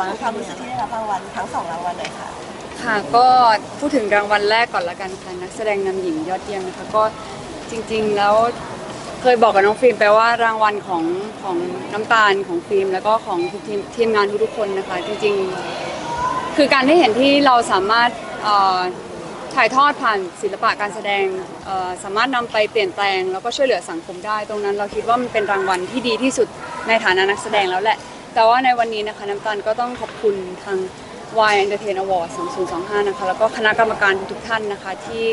อนความรู้สึกที่ได้รับรางวัลทั้งสองรางวัลเลยค่ะ ค่ะก็พูดถึงรางวัลแรกก่อนละกันค่ะนักแสดงนำหญิงยอดเยี่ยมนะคะก็จริง ๆ แล้วเคยบอกกับน้องฟิล์มไปว่ารางวัลของของน้ำตาลของฟิล์มแล้วก็ของทีมทีมงานทุกๆคนนะคะ จริง ๆ คือการได้เห็นที่เราสามารถเอ่อถ่ายทอดผ่านศิลปะการแสดงเอ่อสามารถนำไปเปลี่ยนแปลง แล้วก็ช่วยเหลือสังคมได้ ตรงนั้นเราคิดว่ามันเป็นรางวัลที่ดีที่สุดในฐานะนักแสดงแล้วแหละ แต่ว่าในวันนี้นะคะน้ำตาลก็ต้องขอบคุณทาง Y Entertain Award 2025 นะคะ แล้วก็คณะกรรมการทุกๆท่านนะคะ ที่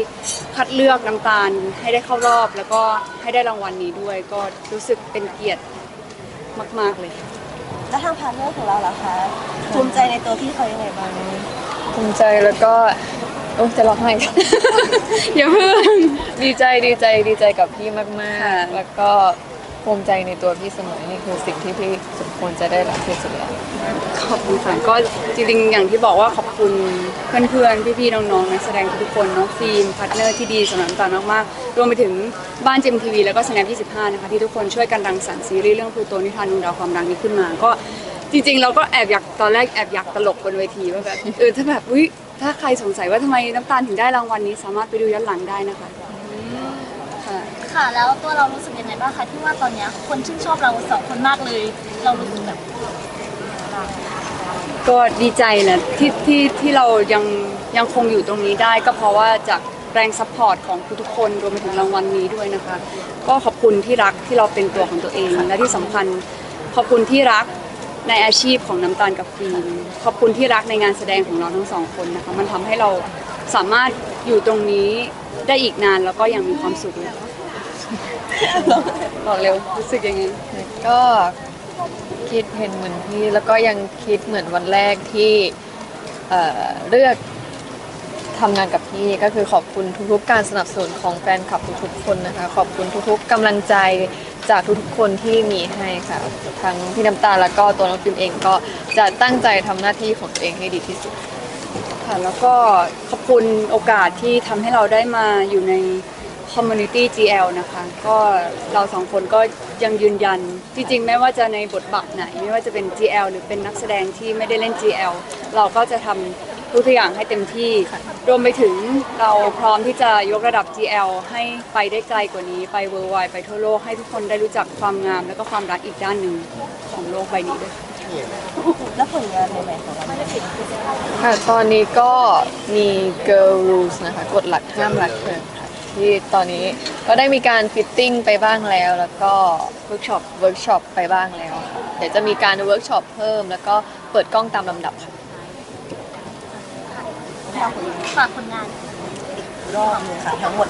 คัดเลือกน้ำตาลให้ได้เข้ารอบ แล้วก็ให้ได้รางวัลนี้ด้วย ก็รู้สึกเป็นเกียรติมาก ๆ เลยค่ะแล้วทางพาร์ทเนอร์ของเราล่ะคะภูมิใจในตัวพี่เขายังไงบ้างภูมิใจแล้วก็โอ้จะร้องไห้กัน อย่าเพิ่งดีใจดีใจดีใจกับพี่มากค่ะๆแล้วก็ ภูมิใจในตัวพี่เสมอนี่คือสิ่งที่พี่สมควรจะได้รับที่สุดแล้วขอบคุณค่ะก็จริงๆอย่างที่บอกว่าขอบคุณเพื่อนๆ พี่ๆ น้องๆ นักแสดงทุกคนน้องฟิล์มพาร์ทเนอร์ที่ดีสำหรับน้ำตาลมากๆ รวมไปถึงบ้านเจมทีวีแล้วก็สแนป25 นะคะที่ทุกคนช่วยกันรังสรรค์ซีรีส์เรื่องพลูโตนิทานดวงดาวความรักนี้ขึ้นมา ก็จริงๆ เราก็แอบอยากตอนแรกแอบอยากตลกบนเวทีว่าแบบเออถ้าแบบอุ้ยถ้าใครสงสัยว่าทำไมน้ำตาลถึงได้รางวัลนี้สามารถไปดูย้อนหลังได้นะคะ ค่ะ แล้วตัวเรารู้สึกยังไงบ้างคะที่ว่าตอนเนี้ยคนชื่นชอบเราสองคนมากเลย เรารู้สึกแบบก็ดีใจนะที่ที่ที่เรายังยังคงอยู่ตรงนี้ได้ ก็เพราะว่าจากแรงซัพพอร์ตของทุกๆคนรวมไปถึงรางวัลนี้ด้วยนะคะ ก็ขอบคุณที่รักที่เราเป็นตัวของตัวเอง และที่สำคัญขอบคุณที่รักในอาชีพของน้ำตาลกับฟิล์มขอบคุณที่รักในงานแสดงของเราทั้งสองคนนะคะ มันทำให้เราสามารถอยู่ตรงนี้ได้อีกนานแล้วก็ยังมีความสุขเลย บอกเร็วรู้สึกยังไงก็คิดเห็นเหมือนพี่แล้วก็ยังคิดเหมือนวันแรกที่เอ่อเลือกทำงานกับพี่ก็คือขอบคุณทุกๆการสนับสนุนของแฟนคลับทุกๆคนนะคะ ขอบคุณทุกๆกำลังใจจากทุกๆคนที่มีให้ค่ะทั้งพี่น้ำตาลแล้วก็ตัวน้องฟิล์มเองก็จะตั้งใจทำหน้าที่ของตัวเองให้ดีที่สุด ค่ะแล้วก็ขอบคุณโอกาสที่ทำให้เราได้มาอยู่ใน Community GL นะคะ ก็เราสองคนก็ยังยืนยัน จริงๆ ไม่ว่าจะในบทบาทไหน ไม่ว่าจะเป็น GL หรือเป็นนักแสดงที่ไม่ได้เล่น GL เราก็จะทำทุกอย่างให้เต็มที่ รวมไปถึงเราพร้อมที่จะยกระดับ GL ให้ไปได้ไกลกว่านี้ ไป worldwide ไปทั่วโลก ให้ทุกคนได้รู้จักความงาม และก็ความรักอีกด้านหนึ่งของโลกใบนี้ด้วยค่ะแล้วผลงานใหม่ๆของเราค่ะ ตอนนี้ก็มี Girl Rules นะคะ กฎหลักห้ามรักเธอค่ะ ที่ตอนนี้ก็ได้มีการฟิตติ้งไปบ้างแล้ว แล้วก็เวิร์กช็อปเวิร์กช็อปไปบ้างแล้วค่ะเดี๋ยวจะมีการเวิร์กช็อปเพิ่ม แล้วก็เปิดกล้องตามลำดับค่ะ ฝากผลงาน รอบนึงค่ะทั้งหมด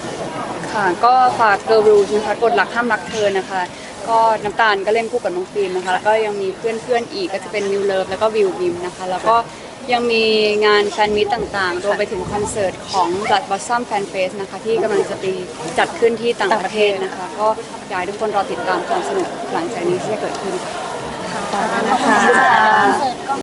ค่ะก็ฝาก Girl Rules นะคะกฎหลักห้ามรักเธอนะคะ ก็น้ำตาลก็เล่นคู่กับน้องฟิล์มนะคะ แล้วก็ยังมีเพื่อนๆอีกก็จะเป็นนิวเลิฟแล้วก็วิวบิมนะคะ แล้วก็ ยังมีงานแฟนมิตต่างๆ รวมไปถึงคอนเสิร์ตของ Blood Blossom Fan Fest นะคะ ที่กำลังจะไปจัดขึ้นที่ต่างประเทศนะคะ ก็อยากให้ทุกคนรอติดตามความสนุกหลังจากนี้ที่จะเกิดขึ้นค่ะ